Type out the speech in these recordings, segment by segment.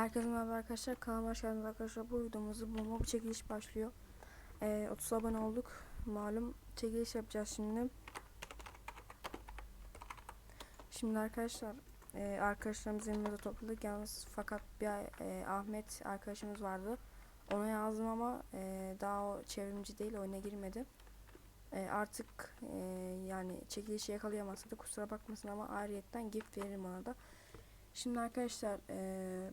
Herkese merhaba arkadaşlar. Kanalıma hoş geldiniz arkadaşlar. Bu videomuzda bomba bir çekiliş başlıyor. Ee, 30 abone olduk. Malum çekiliş yapacağız şimdi. Şimdi arkadaşlar e, arkadaşlarımız elimizde topladık. Yalnız fakat bir e, Ahmet arkadaşımız vardı. Ona yazdım ama e, daha o çevrimci değil oyuna girmedi. E, artık e, yani çekilişi yakalayamazsa da kusura bakmasın ama ayrıyetten gift veririm ona da. Şimdi arkadaşlar e,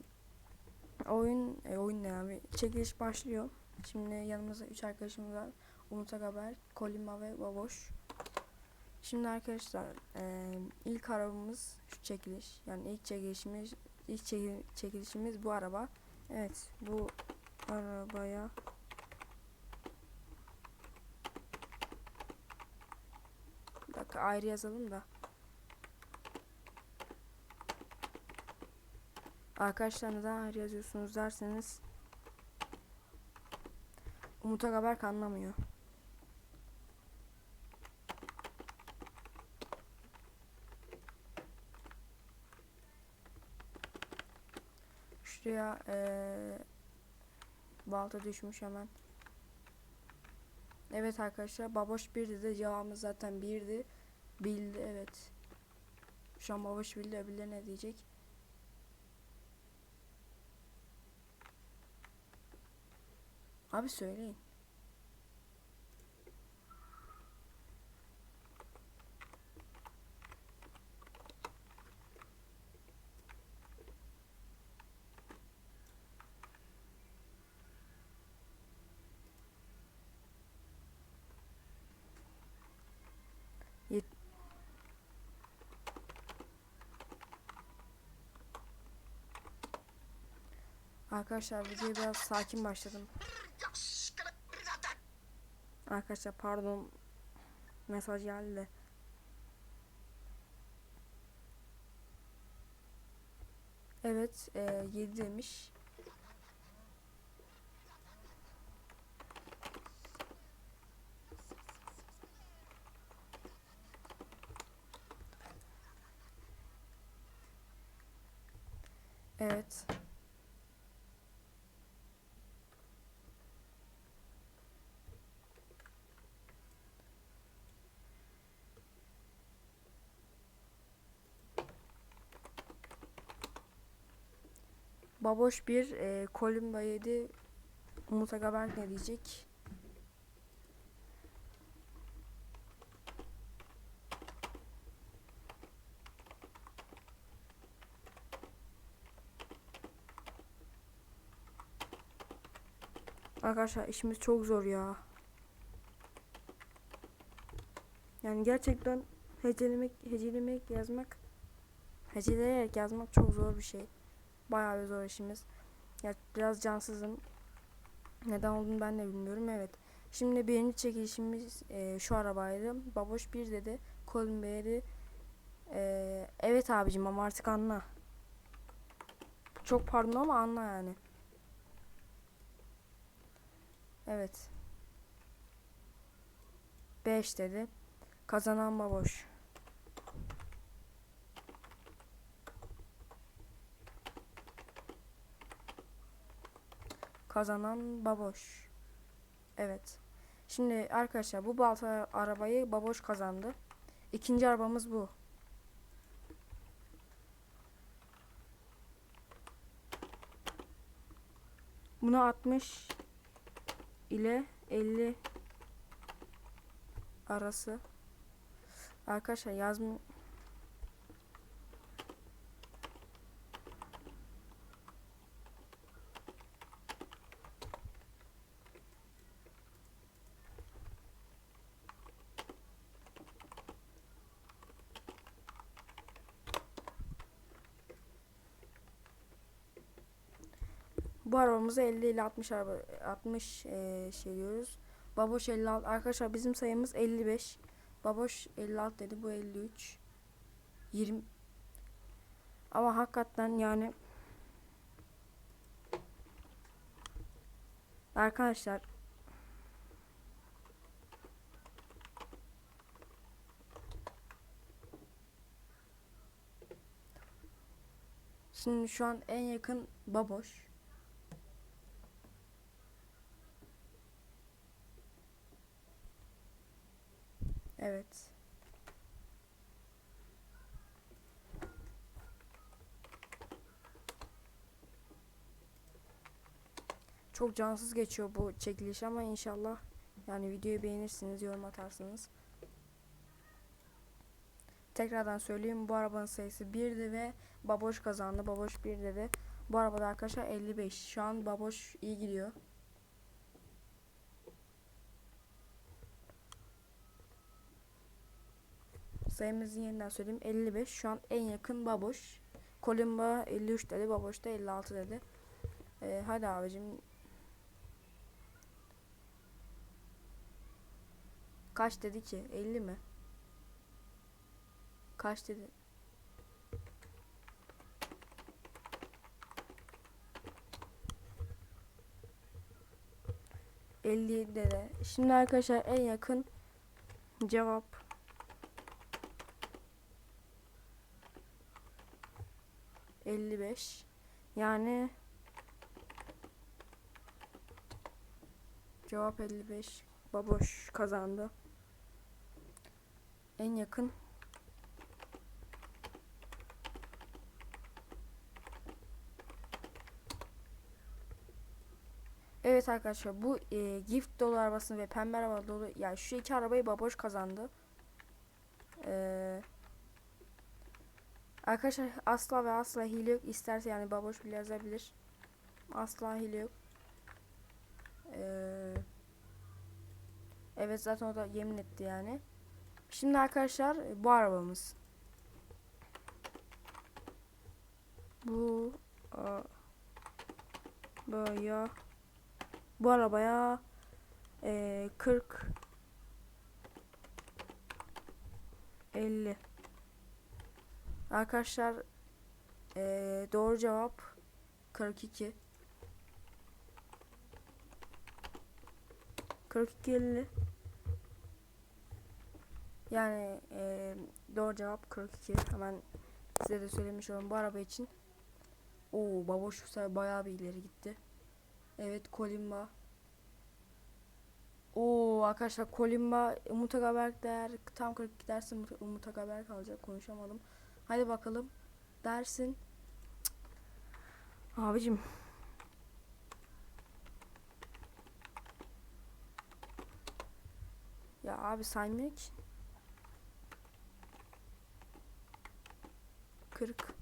oyun e, oyun ne abi çekiliş başlıyor. Şimdi yanımızda 3 arkadaşımız var. Umut Agaber, Kolima ve Baboş. Şimdi arkadaşlar e, ilk arabamız şu çekiliş. Yani ilk çekilişimiz ilk çeki- çekilişimiz bu araba. Evet bu arabaya Bir dakika ayrı yazalım da. Arkadaşlar neden ayrı yazıyorsunuz derseniz Umut Agaberk anlamıyor. Şuraya eee balta düşmüş hemen. Evet arkadaşlar baboş birdi de cevabımız zaten birdi. Bildi evet. Şu an baboş bildi öbürleri ne diyecek? Abi söyleyin. Arkadaşlar videoya biraz sakin başladım. Arkadaşlar pardon mesaj geldi de. Evet e, 7 demiş. Evet. Baboş bir e, Kolumba 7 Umut Agaberk ne diyecek? Arkadaşlar işimiz çok zor ya. Yani gerçekten hecelemek, hecelemek yazmak heceleyerek yazmak çok zor bir şey. Bayağı bir zor işimiz. Ya biraz cansızım. Neden olduğunu ben de bilmiyorum. Evet. Şimdi birinci çekilişimiz e, şu arabaydı. Baboş bir dedi. Colin Bey'di. E, evet abicim ama artık anla. Çok pardon ama anla yani. Evet. 5 dedi. Kazanan baboş. Kazanan baboş. Evet. Şimdi arkadaşlar bu balta arabayı baboş kazandı. İkinci arabamız bu. Buna 60 ile 50 arası. Arkadaşlar yazmı Bu arabamıza 50 ile 60 araba 60 eee, şey diyoruz. Baboş 56 arkadaşlar bizim sayımız 55. Baboş 56 dedi bu 53. 20 ama hakikaten yani arkadaşlar Şimdi şu an en yakın baboş. Evet. Çok cansız geçiyor bu çekiliş ama inşallah yani videoyu beğenirsiniz, yorum atarsınız. Tekrardan söyleyeyim bu arabanın sayısı 1'di ve Baboş kazandı. Baboş 1 dedi. Bu arabada arkadaşlar 55. Şu an Baboş iyi gidiyor. Sayımızı yeniden söyleyeyim. 55. Şu an en yakın Baboş. Kolimba 53 dedi. Baboş da 56 dedi. Ee, hadi abicim. Kaç dedi ki? 50 mi? Kaç dedi? Elli de. Şimdi arkadaşlar en yakın cevap elli beş. Yani cevap 55. Baboş kazandı. En yakın Evet arkadaşlar bu e, gift dolu arabasını ve pembe araba dolu yani şu iki arabayı baboş kazandı. Ee, arkadaşlar asla ve asla hile yok. İsterse yani baboş bile yazabilir. Asla hile yok. Ee, evet zaten o da yemin etti yani. Şimdi arkadaşlar e, bu arabamız. Bu a, böyle bu arabaya e, 40 50 Arkadaşlar e, doğru cevap 42 42 50 Yani e, doğru cevap 42 hemen size de söylemiş olalım bu araba için Oo baboş bayağı bir ileri gitti Evet Kolimba. Oo arkadaşlar Kolimba Umut Agaberk değer tam 42 dersin Umut- Agaberk alacak konuşamadım. Hadi bakalım dersin. Cık. Abicim. Ya abi saymıyor ki. 40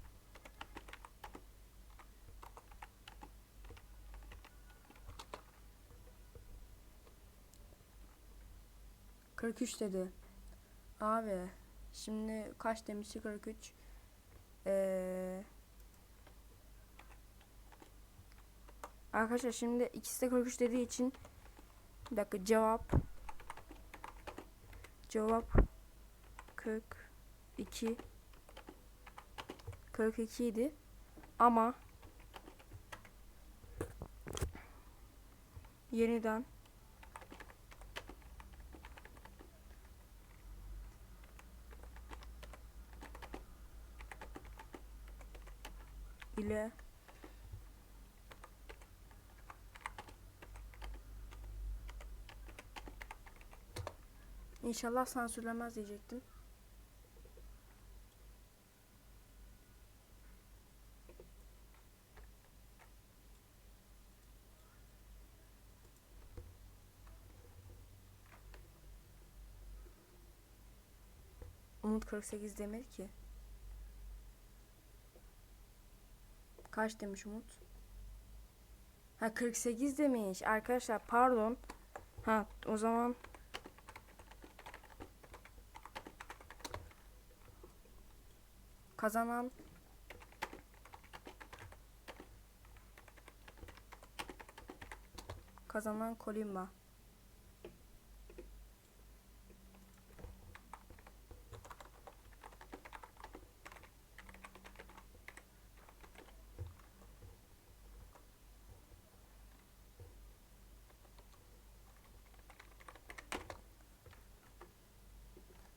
43 dedi. Abi şimdi kaç demişti 43? Ee, arkadaşlar şimdi ikisi de 43 dediği için bir dakika cevap cevap 42 42 idi ama yeniden ile İnşallah sansürlemez diyecektim. Umut 48 demedi ki. Kaç demiş Umut? Ha 48 demiş. Arkadaşlar pardon. Ha o zaman kazanan kazanan Kolimba.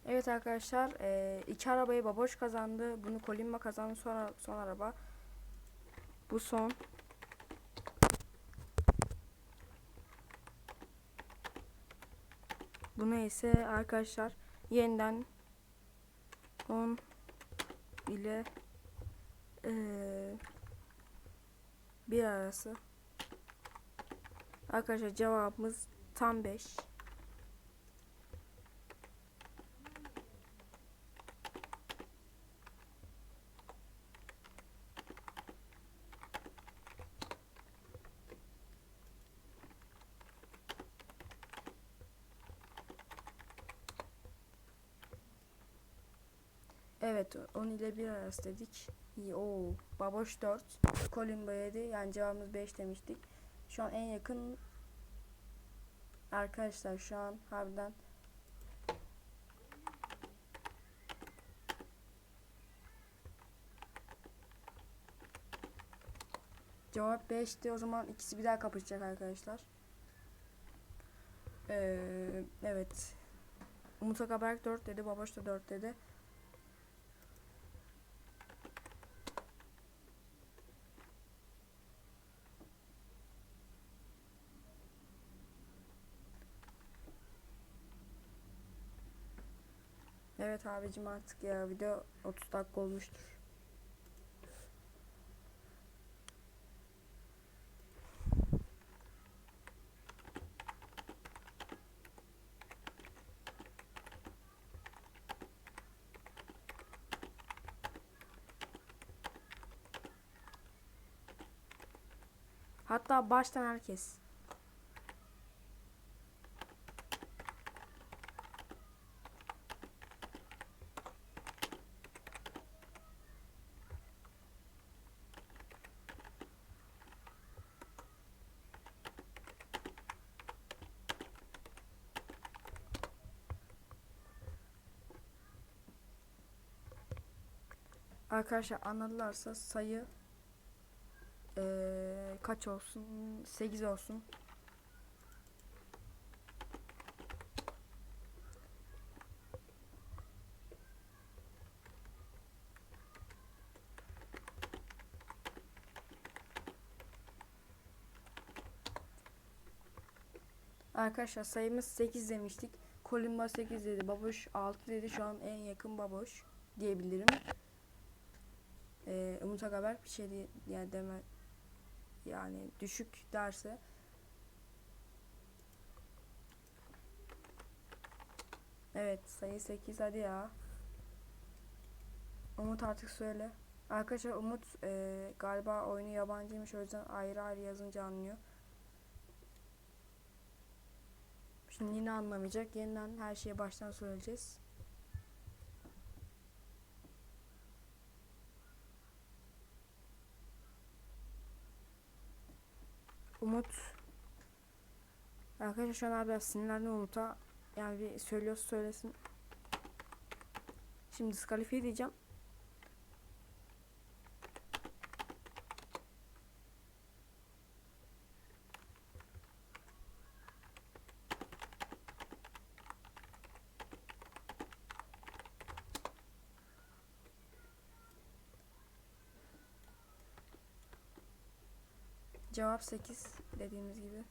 Evet arkadaşlar e, iki arabayı Baboş kazandı. Bunu Kolimba kazandı. Sonra son araba Bu son. Bu neyse arkadaşlar yeniden 10 ile eee bir arası. Arkadaşlar cevabımız tam 5. Evet 10 ile 1 arası dedik. O Baboş 4. Kolimbo 7. Yani cevabımız 5 demiştik. Şu an en yakın arkadaşlar şu an harbiden Cevap 5'ti. O zaman ikisi bir daha kapışacak arkadaşlar. Ee, evet. Umut Akaberk 4 dedi. Baboş da 4 dedi. Evet abicim artık ya video 30 dakika olmuştur. Hatta baştan herkes. Arkadaşlar anladılarsa sayı eee, kaç olsun? 8 olsun. Arkadaşlar sayımız 8 demiştik. Kolimba 8 dedi. Baboş 6 dedi. Şu an en yakın baboş diyebilirim. Umut Agaber bir şey diye yani deme yani düşük derse Evet sayı 8 hadi ya. Umut artık söyle. Arkadaşlar Umut e, galiba oyunu yabancıymış o yüzden ayrı ayrı yazınca anlıyor. Şimdi yine anlamayacak. Yeniden her şeyi baştan söyleyeceğiz. Umut Arkadaşlar şu an abi sinirlendi Umut'a. Yani bir söylüyorsa söylesin. Şimdi diskalifiye diyeceğim. Cevap 8 dediğimiz gibi.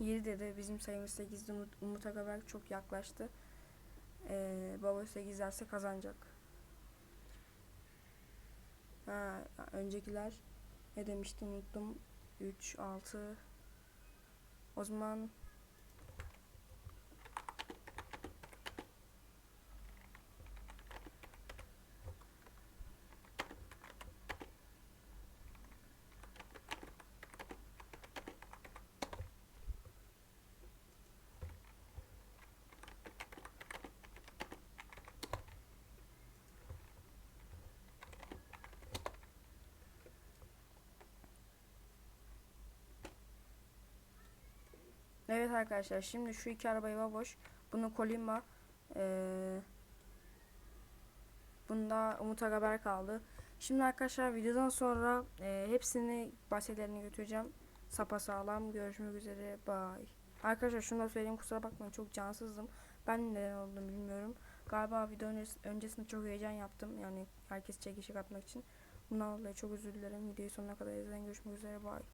Yedi dedi. Bizim sayımız 8'di. Umut, Umut çok yaklaştı. Ee, baba 8 derse kazanacak. Ha, öncekiler ne demiştim unuttum. 3, 6 O zaman Evet arkadaşlar şimdi şu iki arabayı boş. Bunu Kolimba eee Bunda Umut Agaber kaldı. Şimdi arkadaşlar videodan sonra e, hepsini bahçelerine götüreceğim. Sapasağlam. Görüşmek üzere. Bye. Arkadaşlar şunu da söyleyeyim kusura bakmayın çok cansızdım. Ben neden olduğunu bilmiyorum. Galiba video öncesi- öncesinde çok heyecan yaptım. Yani herkes çekişik atmak için. Bundan dolayı çok özür dilerim. Videoyu sonuna kadar izleyin. Görüşmek üzere. Bye.